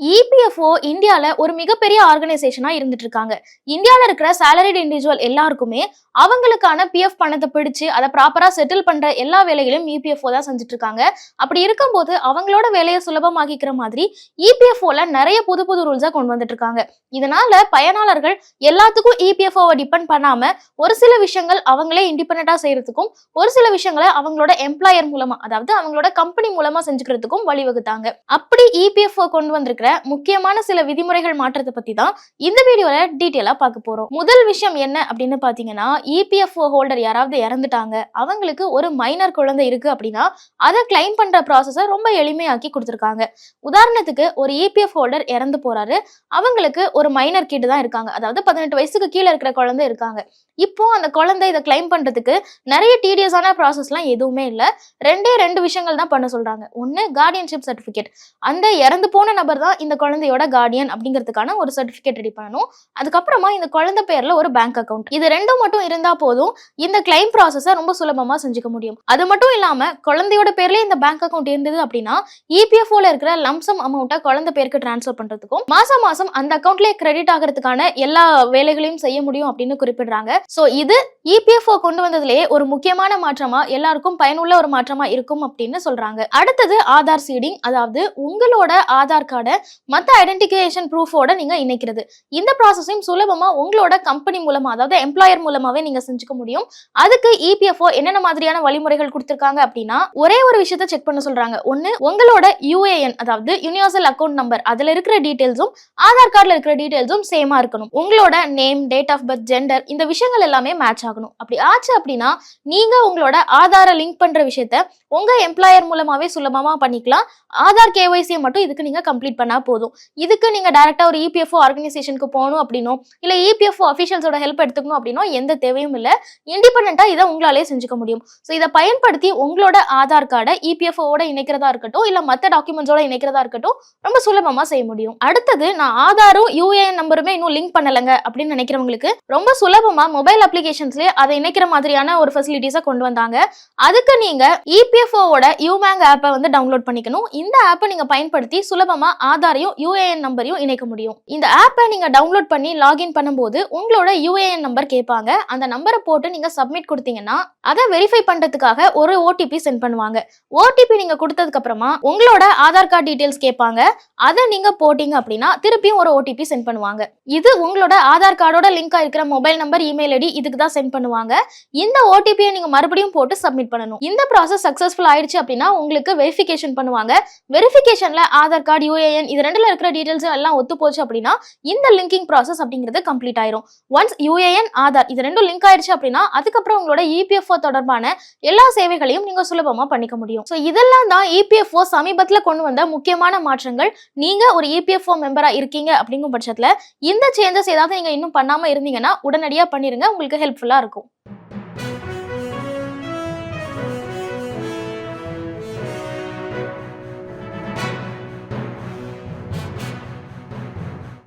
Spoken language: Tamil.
ಈ ஐஎஃப்ஓ இந்தியால ஒரு மிகப்பெரிய ஆர்கனைசேஷனா இருந்துட்டு இருக்காங்க இந்தியால இருக்கிற சேலரிட் இண்டிவிஜுவல் எல்லாருக்குமே அவங்களுக்கான பிஎஃப் பணத்தை பிடிச்சு அதை ப்ராப்பரா செட்டில் பண்ற எல்லா வேலைகளையும் இபிஎஃப்ஓ தான் செஞ்சுட்டு இருக்காங்க அப்படி இருக்கும்போது அவங்களோட வேலையை சுலபமாக்கிக்கிற மாதிரி இபிஎஃப்ஓல நிறைய புது புது ரூல்ஸை கொண்டு வந்துட்டு இருக்காங்க இதனால பயனாளர்கள் எல்லாத்துக்கும் இபிஎஃப்ஓவை டிபெண்ட் பண்ணாம ஒரு சில விஷயங்கள் அவங்களே இண்டிபெண்டா செய்யறதுக்கும் ஒரு சில விஷயங்களை அவங்களோட எம்ப்ளாயர் மூலமா அதாவது அவங்களோட கம்பெனி மூலமா செஞ்சுக்கிறதுக்கும் வழிவகுத்தாங்க. அப்படி இபிஎஃப்ஓ கொண்டு வந்திருக்கிற முக்கிய முக்கியமான சில விதிமுறைகள் மாற்றத்தை பத்தி தான் இந்த வீடியோல டீட்டெயிலா பார்க்க போறோம். முதல் விஷயம் என்ன அப்படின்னு பாத்தீங்கன்னா இபிஎஃப்ஓ ஹோல்டர் யாராவது இறந்துட்டாங்க. அவங்களுக்கு ஒரு மைனர் குழந்தை இருக்கு அப்படின்னா அதை கிளைம் பண்ற ப்ராசஸை ரொம்ப எளிமையாக்கி கொடுத்துருக்காங்க. உதாரணத்துக்கு ஒரு இபிஎஃப் ஹோல்டர் இறந்து போறாரு. அவங்களுக்கு ஒரு மைனர் கிட் தான் இருக்காங்க. அதாவது பதினெட்டு வயசுக்கு கீழே இருக்கிற குழந்தை இருக்காங்க. இப்போ அந்த குழந்தை இதை கிளைம் பண்றதுக்கு நிறைய டீடியஸான ப்ராசஸ்லாம் எதுவுமே இல்லை. ரெண்டே ரெண்டு விஷயங்கள் தான் பண்ண சொல்றாங்க. ஒன்னு கார்டியன்ஷிப் சர்டிஃபிகேட் அந்த இறந்து போன நபர் தான் இந்த குழந்தையோட கார்டியன் அப்படிங்கிறதுக்கான ஒரு சர்டிஃபிகேட் ரெடி பண்ணணும். அதுக்கப்புறமா இந்த குழந்தை பேர்ல ஒரு பேங்க் அக்கவுண்ட் இது ரெண்டும் மட்டும் இருந்தா போதும் இந்த கிளைம் ப்ராசஸை ரொம்ப சுலபமா செஞ்சுக்க முடியும். அது மட்டும் இல்லாம குழந்தையோட பேர்ல இந்த பேங்க் அக்கவுண்ட் இருந்தது அப்படின்னா இபிஎஃப்ஓல இருக்கிற லம்சம் அமௌண்ட்டை குழந்தை பேருக்கு டிரான்ஸ்ஃபர் பண்றதுக்கும் மாசம் மாசம் அந்த அக்கௌண்ட்லயே கிரெடிட் ஆகிறதுக்கான எல்லா வேலைகளையும் செய்ய முடியும் அப்படின்னு குறிப்பிடுறாங்க. ஸோ இது இபிஎஃப்ஓ கொண்டு வந்ததுலேயே ஒரு முக்கியமான மாற்றமா எல்லாருக்கும் பயனுள்ள ஒரு மாற்றமா இருக்கும் அப்படின்னு சொல்றாங்க. அடுத்தது ஆதார் சீடிங் அதாவது உங்களோட ஆதார் கார்டை மற்ற ஐடென்டிஃபிகேஷன் ப்ரூஃபோட நீங்க இணைக்கிறது. இந்த ப்ராசஸையும் சுலபமா உங்களோட கம்பெனி மூலமா அதாவது எம்ப்ளாயர் மூலமாவே நீங்க செஞ்சுக்க முடியும். அதுக்கு இபிஎஃப்ஓ என்னென்ன மாதிரியான வழிமுறைகள் கொடுத்துருக்காங்க அப்படின்னா ஒரே ஒரு விஷயத்த செக் பண்ண சொல்றாங்க. ஒன்னு உங்களோட யூஏஎன் அதாவது யூனிவர்சல் அக்கௌண்ட் நம்பர் அதுல இருக்கிற டீடைல்ஸும் ஆதார் கார்டில் இருக்கிற டீடைல்ஸும் சேமா இருக்கணும். உங்களோட name date of birth gender இந்த விஷயங்கள் எல்லாமே மேட்ச் ஆகணும். அப்படி ஆச்சு அப்படின்னா நீங்க உங்களோட ஆதாரை லிங்க் பண்ற விஷயத்த உங்க எம்ப்ளாயர் மூலமாவே சுலபமா பண்ணிக்கலாம். ஆதார் கேஒய்சியை மட்டும் இதுக்கு நீங்க கம்ப்ளீட் பண்ணா போதும். இதுக்கு நீங்கள் டேரெக்டாக ஒரு இபிஎஃப்ஓ ஆர்கனைசேஷனுக்கு போகணும் அப்படின்னோ இல்லை இபிஎஃப்ஓ அஃபிஷியல்ஸோட ஹெல்ப் எடுத்துக்கணும் அப்படின்னோ எந்த தேவையும் இல்லை. இண்டிபெண்ட்டாக இதை உங்களாலே செஞ்சுக்க முடியும். ஸோ இதை பயன்படுத்தி உங்களோட ஆதார் கார்டை இபிஎஃப்ஓட இணைக்கிறதா இருக்கட்டும் இல்லை மற்ற டாக்குமெண்ட்ஸோட இணைக்கிறதா இருக்கட்டும் ரொம்ப சுலபமா செய்ய முடியும். அடுத்தது நான் ஆதாரும் யூஏஎன் நம்பருமே இன்னும் லிங்க் பண்ணலைங்க அப்படின்னு நினைக்கிறவங்களுக்கு ரொம்ப சுலபமா மொபைல் அப்ளிகேஷன்ஸ்லேயே அதை இணைக்கிற மாதிரியான ஒரு ஃபெசிலிட்டிஸை கொண்டு வந்தாங்க. அதுக்கு நீங்க இபிஎஃப்ஓவோட இபிஎஃப்ஓட யூமேங் ஆப்பை வந்து டவுன்லோட் பண்ணிக்கணும். இந்த ஆப்பை நீங்கள் பயன்படுத்தி சுலபமா ஆதாரையும் யூஏஎன் நம்பரையும் இணைக்க முடியும். இந்த ஆப்பை நீங்கள் டவுன்லோட் பண்ணி லாகின் பண்ணும்போது உங்களோட யூஏஎன் நம்பர் கேட்பாங்க. அந்த நம்பரை போட்டு நீங்க சப்மிட் கொடுத்தீங்கன்னா அதை வெரிஃபை பண்றதுக்காக ஒரு ஓடிபி சென்ட் பண்ணுவாங்க. ஓடிபி நீங்க கொடுத்ததுக்கு அப்புறமா உங்களோட ஆதார் கார்டு டீட்டெயில்ஸ் கேட்பாங்க. அதை நீங்க போட்டீங்க அப்படின்னா திருப்பியும் ஒரு ஓடிபி சென்ட் பண்ணுவாங்க. இது உங்களோட ஆதார் கார்டோட லிங்க் இருக்கிற மொபைல் நம்பர் இமெயில் ஐடி இதுக்கு தான் சென்ட் பண்ணுவாங்க. இந்த ஓடிபியை நீங்க மறுபடியும் போட்டு சப்மிட் பண்ணணும். இந்த ப்ராசஸ் சக்ஸஸ்ஃபுல் ஆயிடுச்சு அப்படின்னா உங்களுக்கு வெரிஃபிகேஷன் பண்ணுவாங்க. வெரிஃபிகேஷனில் ஆதார் கார்டு யூஏஎன் இது ரெண்டில் இருக்கிற டீடைல்ஸ் எல்லாம் ஒத்து போச்சு அப்படின்னா இந்த லிங்கிங் ப்ராசஸ் அப்படிங்கிறது கம்ப்ளீட் ஆயிரும். ஒன்ஸ் யூஏஎன் ஆதார் இது ரெண்டும் லிங்க் ஆயிடுச்சு அப்படின்னா அதுக்கப்புறம் உங்களோட இபிஎஃப்ஓ தொடர்பான எல்லா சேவைகளையும் நீங்க சுலபமா பண்ணிக்க முடியும். ஸோ இதெல்லாம் தான் இபிஎஃப்ஓ சமீபத்தில் கொண்டு வந்த முக்கியமான மாற்றங்கள். நீங்க ஒரு இபிஎஃப்ஓ மெம்பரா இருக்கீங்க அப்படிங்கும் பட்சத்தில் இந்த சேஞ்சஸ் ஏதாவது நீங்க இன்னும் பண்ணாம இருந்தீங்கன்னா உடனடியாக பண்ணிருங்க. உங்களுக்கு ஹெல்ப்ஃபுல்லா இருக்கும்.